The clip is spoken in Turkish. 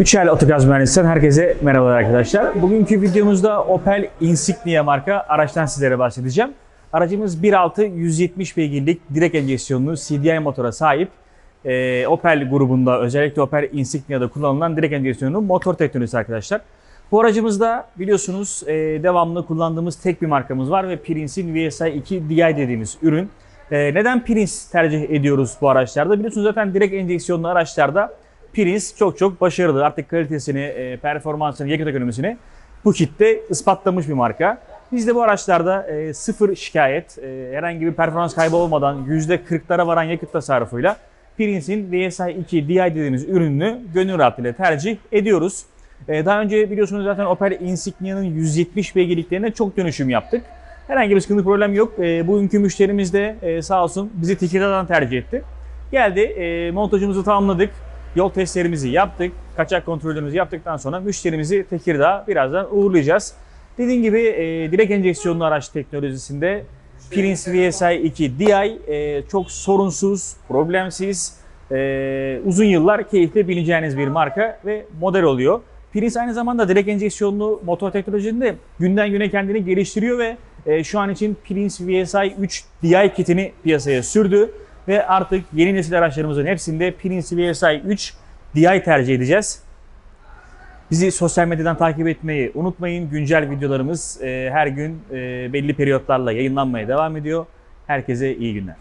Üçel Otogaz Mühendisi'nden herkese merhabalar arkadaşlar. Bugünkü videomuzda Opel Insignia marka araçtan sizlere bahsedeceğim. Aracımız 1.6 170 beygirlik direkt enjeksiyonlu CDI motora sahip. Ee, Opel grubunda özellikle Opel Insignia'da kullanılan direkt enjeksiyonlu motor teknolojisi arkadaşlar. Bu aracımızda biliyorsunuz e, devamlı kullandığımız tek bir markamız var ve Prince'in VSI 2 Di dediğimiz ürün. E, neden Prince tercih ediyoruz bu araçlarda? Biliyorsunuz zaten direkt enjeksiyonlu araçlarda Prince çok çok başarılı. Artık kalitesini, e, performansını, yakıt ekonomisini bu kitle ispatlamış bir marka. Biz de bu araçlarda e, sıfır şikayet, e, herhangi bir performans kaybı olmadan %40'lara varan yakıt tasarrufuyla Prince'in VSI 2 Di dediğimiz ürününü gönül rahatlığıyla tercih ediyoruz. E, daha önce biliyorsunuz zaten Opel Insignia'nın 170 beygirliklerine çok dönüşüm yaptık. Herhangi bir sıkıntı problem yok. E, bugünkü müşterimiz de e, sağ olsun bizi Tekirdağ'dan tercih etti. Geldi, e, montajımızı tamamladık. Yol testlerimizi yaptık. Kaçak kontrollerimizi yaptıktan sonra müşterimizi Tekirdağ birazdan uğurlayacağız. Dediğim gibi e, direkt enjeksiyonlu araç teknolojisinde Prince VSI 2 Di e, çok sorunsuz, problemsiz, e, uzun yıllar keyifle bileceğiniz bir marka ve model oluyor. Prince aynı zamanda direkt enjeksiyonlu motor teknolojisinde günden güne kendini geliştiriyor ve e, şu an için Prince VSI 3 Di kitini piyasaya sürdü ve artık yeni nesil araçlarımızın hepsinde Prince VSI 3 Di tercih edeceğiz. Bizi sosyal medyadan takip etmeyi unutmayın. Güncel videolarımız e, her gün e, belli periyotlarla yayınlanmaya devam ediyor. Herkese iyi günler.